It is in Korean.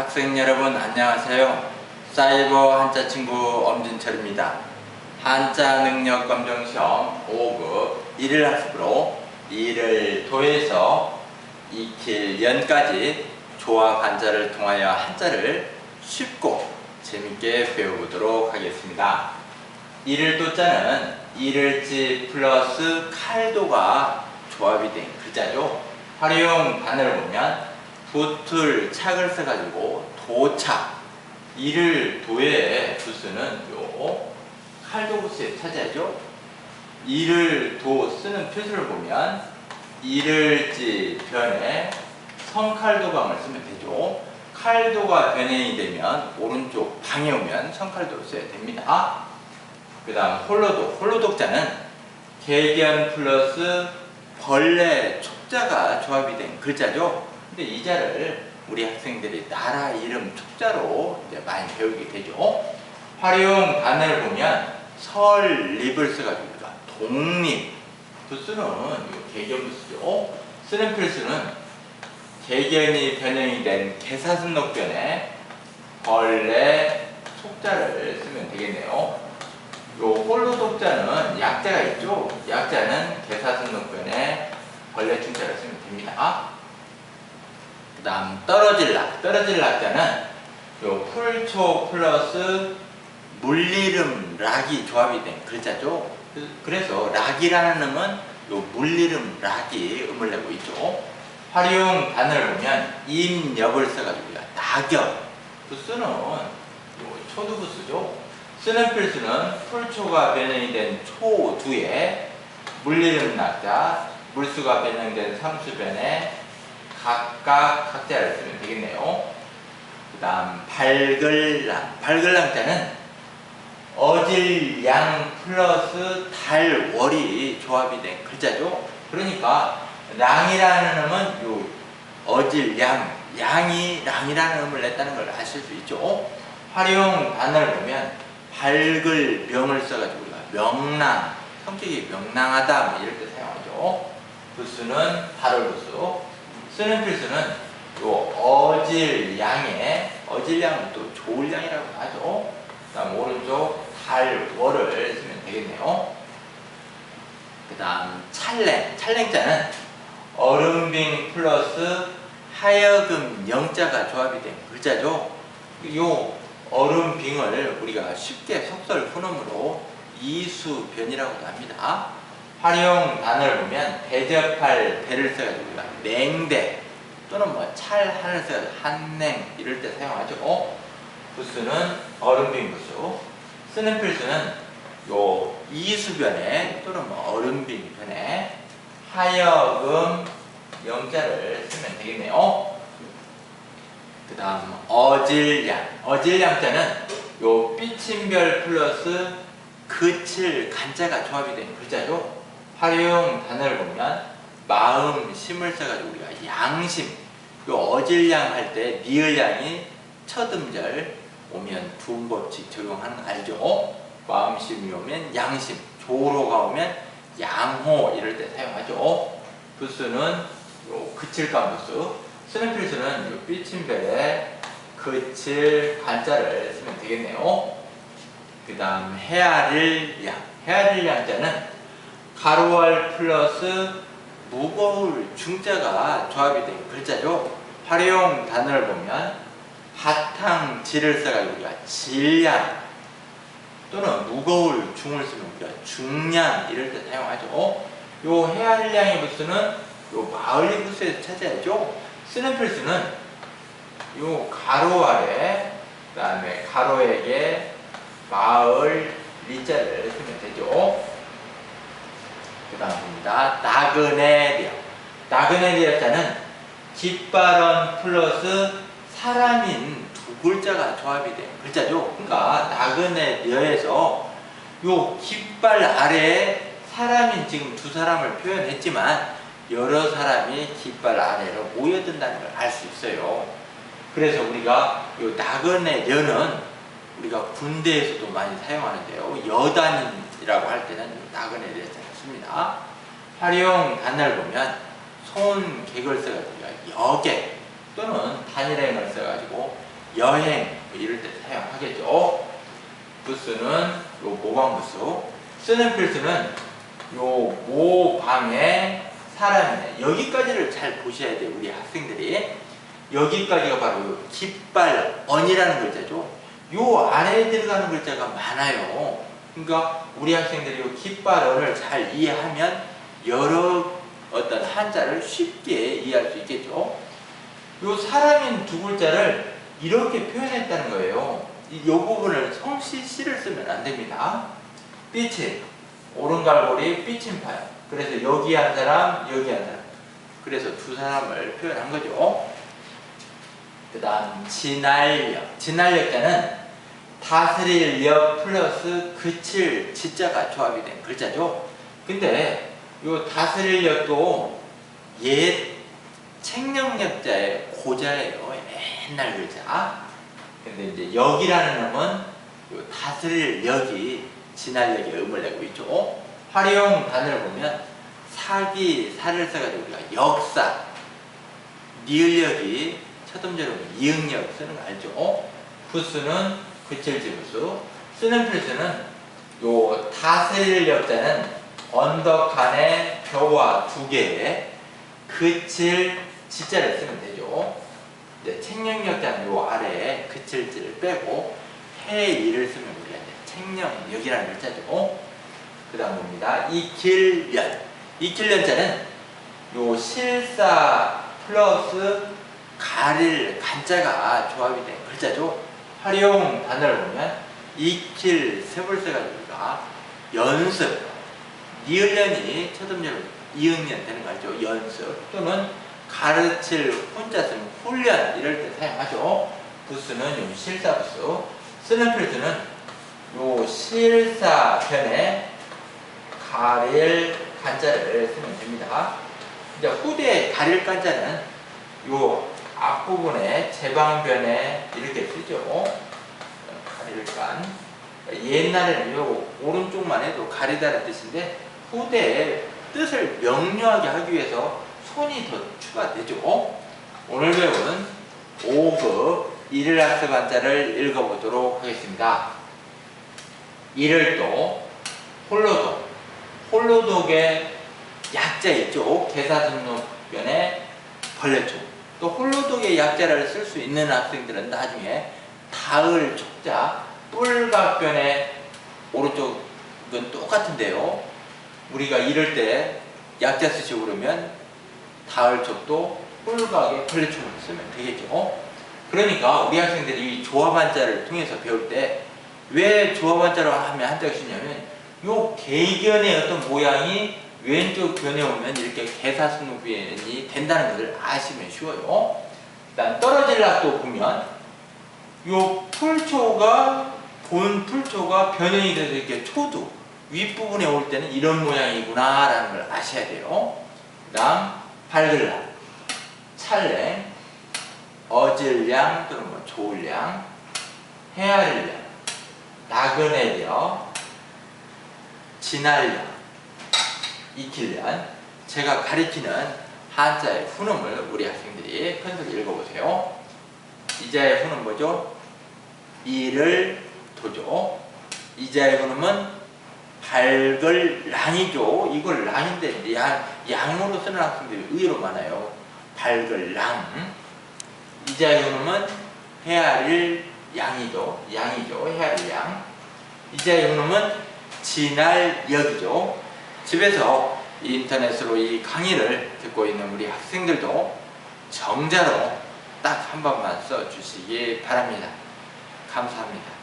학생 여러분 안녕하세요. 사이버 한자 친구 엄진철입니다. 한자 능력 검정 시험 5급 1일 학습으로 1을 도에서 익힐 연까지 조합 한자를 통하여 한자를 쉽고 재밌게 배워보도록 하겠습니다. 1을 도자는 1을지 플러스 칼도가 조합이 된 글자죠. 활용 단어를 보면 붙을 착을 써가지고 도착 이를 도에 부스는 요 칼도 부스에 차지하죠. 이를 도 쓰는 표수를 보면 이를지 변에 성칼도방을 쓰면 되죠. 칼도가 변형이 되면 오른쪽 방에 오면 성칼도를 써야 됩니다. 그 다음 홀로독. 홀로독자는 개견 플러스 벌레 촉자가 조합이 된 글자죠. 근데 이 자를 우리 학생들이 나라 이름 촉자로 이제 많이 배우게 되죠. 활용 단어를 보면 설립을 써가지고 독립 부수는 개견 부수죠. 쓰는 필수는 개견이 변형이 된 개사슴록변에 벌레 촉자를 쓰면 되겠네요. 요 홀로 독자는 약자가 있죠. 약자는 개사슴록변에 벌레 촉자를 쓰면 됩니다. 그 다음 떨어질락. 떨어질 락자는 요 풀초 플러스 물리름 락이 조합이 된 글자죠. 그- 그래서 락이라는 음은 요 물리름 락이 음을 내고 있죠. 활용 단어를 보면 임엽을 써가지고 낙엽. 부수는 요 초두 부수죠. 쓰는 필수는 풀초가 변형이 된 초두에 물리름 낙자 물수가 변형된 삼수변에 각각 각자를 쓰면 되겠네요. 그 다음 발글랑 발글랑 자는 어질양 플러스 달월이 조합이 된 글자죠. 그러니까 랑이라는 음은 요 어질양 양이 랑이라는 음을 냈다는 걸 아실 수 있죠. 활용 단어를 보면 밝을 명을 써가지고 우리가 명랑 성격이 명랑하다 뭐때 사용하죠. 부수는 발을 부수 쓰는 필수는 요 어질 양의 어질 양은 또 좋을 양이라고 하죠. 그다음 오른쪽 달월을 쓰면 되겠네요. 그다음 찰랭 찰랭자는 얼음빙 플러스 하여금 영자가 조합이 된 글자죠. 요 얼음빙을 우리가 쉽게 속설 훈음으로 이수변이라고도 합니다. 활용 단어를 보면 대접할 배를 써가지고 우리가 냉대 또는 뭐 찰한을 써가지고 한냉 이럴 때 사용하죠. 어? 부수는 얼음빙 부수. 쓰는 필수는 요 이수변에 또는 뭐 얼음빙 변에 하여금 영자를 쓰면 되겠네요. 그 다음 어질량 어질량자는 요 삐침별 플러스 그칠 간자가 조합이 된 글자죠. 활용 단어를 보면 마음 심을 써가지고 우리가 양심 요 어질량 할때 니을량이 첫 음절 오면 두음 법칙 적용하는 거 알죠? 마음심이 오면 양심 조로가 오면 양호 이럴 때 사용하죠. 부수는 요 그칠감 부수 쓰는 필수는 요 삐침별에 그칠 간자를 쓰면 되겠네요. 그 다음 헤아릴 양 헤아릴 양자는 가로할 플러스 무거울 중자가 조합이 된 글자죠. 활용 단어를 보면 바탕 질을 써가지고 우리가 질량 또는 무거울 중을 쓰면 우리가 중량 이럴 때 사용하죠. 요 헤아릴량의 부수는 요 마을리 부수에서 찾아야죠. 쓰는 필수는 요 가로 아래 그 다음에 가로에게 마을 리자를 쓰면 되죠. 그 다음입니다. 나그네리아. 나그네리아자는 깃발언 플러스 사람인 두 글자가 조합이 된 글자죠. 그러니까 나그네리아에서 요 깃발 아래에 사람인 지금 두 사람을 표현했지만 여러 사람이 깃발 아래로 모여든다는 걸 알 수 있어요. 그래서 우리가 요 나그네 려는 우리가 군대에서도 많이 사용하는데요. 여단이라고 할 때는 나그네 려 를 씁니다. 활용 단어를 보면 손 객을 써가지고 여객 또는 단일행을 써가지고 여행 뭐 이럴 때 사용하겠죠. 부스는 요 모방 부스, 쓰는 필수는 요 모방에 사람이네. 여기까지를 잘 보셔야 돼요, 우리 학생들이. 여기까지가 바로 요 깃발언이라는 글자죠. 요 아래에 들어가는 글자가 많아요. 그러니까 우리 학생들이 요 깃발언을 잘 이해하면 여러 어떤 한자를 쉽게 이해할 수 있겠죠. 요 사람인 두 글자를 이렇게 표현했다는 거예요. 이 요 부분을 성씨 씨를 쓰면 안 됩니다. 삐친 오른갈고리 삐친파요. 그래서 여기 한 사람 여기 한 사람. 그래서 두 사람을 표현한 거죠. 그 다음 진알력 진알력자는 다스릴 력 플러스 그칠 지자가 조합이 된 글자죠. 근데 요 다스릴 력도 옛 책령력자의 고자예요. 옛날 글자. 근데 이제 역이라는 놈은 요 다스릴 역이 진할력의 음을 내고 있죠. 활용 단어를 보면 사기, 사를 써가지고 우리가 역사, 니을력이 첫 음절로 이응력 쓰는 거 알죠? 부수는 그칠지부수, 쓰는 필수는 요 다스릴 역자는 언덕 칸에 벼와 두 개에 그칠 지자를 쓰면 되죠. 네, 책령역자는 요 아래에 그칠 지를 빼고 해 일을 쓰면 우리가 이제 책령역이라는 글자죠. 그 다음 봅니다. 이길련. 이길련자는 요 실사 플러스 가릴 간자가 조합이 된 글자죠. 활용 단어를 보면 셈을 써가지고 우리가 연습 니을련이 첫 음절로 이응년 되는 거 알죠? 연습 또는 가르칠 혼자 쓰는 훈련 이럴 때 사용하죠. 부스는 요 실사 부스 쓰는 필수는 요 실사편에 가릴 간자를 쓰면 됩니다. 이제 후대 가릴 간자는 요 앞부분에 제방변에 이렇게 쓰죠. 가릴 간. 옛날에는 요 오른쪽만 해도 가리다는 뜻인데 후대에 뜻을 명료하게 하기 위해서 손이 더 추가되죠. 오늘 배운 5급 일일학습 한자를 읽어보도록 하겠습니다. 일을도 홀로독 홀로독의 약자 있죠. 개사등록변에 벌레초 또 홀로독의 약자를 쓸 수 있는 학생들은 나중에 다을 촉자 뿔각변의 오른쪽은 똑같은데요. 우리가 이럴 때 약자 쓰시고 그러면 다을 촉도 뿔각에 벌레초를 쓰면 되겠죠. 그러니까 우리 학생들이 이 조합 한자를 통해서 배울 때 왜 조합 한자로 하면 한자가 쉽냐면 요 개견의 어떤 모양이 왼쪽 변에 오면 이렇게 개사승변이 된다는 것을 아시면 쉬워요. 일단 떨어질 낙도 보면 요 풀초가 본 풀초가 변형이 돼서 이렇게 초두 윗부분에 올 때는 이런 모양이구나 라는 걸 아셔야 돼요. 그 다음 밝을락 찰랭 어질량 또는 뭐 좋을량 헤아릴량 나그네려 진할량 익힐량 제가 가리키는 한자의 훈음을 우리 학생들이 편수로 읽어보세요. 이자의 훈음 뭐죠? 이를 도죠. 이자의 훈음은 밝을 랑이죠. 이걸 랑인데 양, 양으로 쓰는 학생들이 의외로 많아요. 밝을 랑. 이자의 훈음은 헤아릴 양이죠. 양이죠. 헤아릴 양. 이자의 훈음은 진할 역이죠. 집에서 인터넷으로 이 강의를 듣고 있는 우리 학생들도 정자로 딱 한 번만 써 주시기 바랍니다. 감사합니다.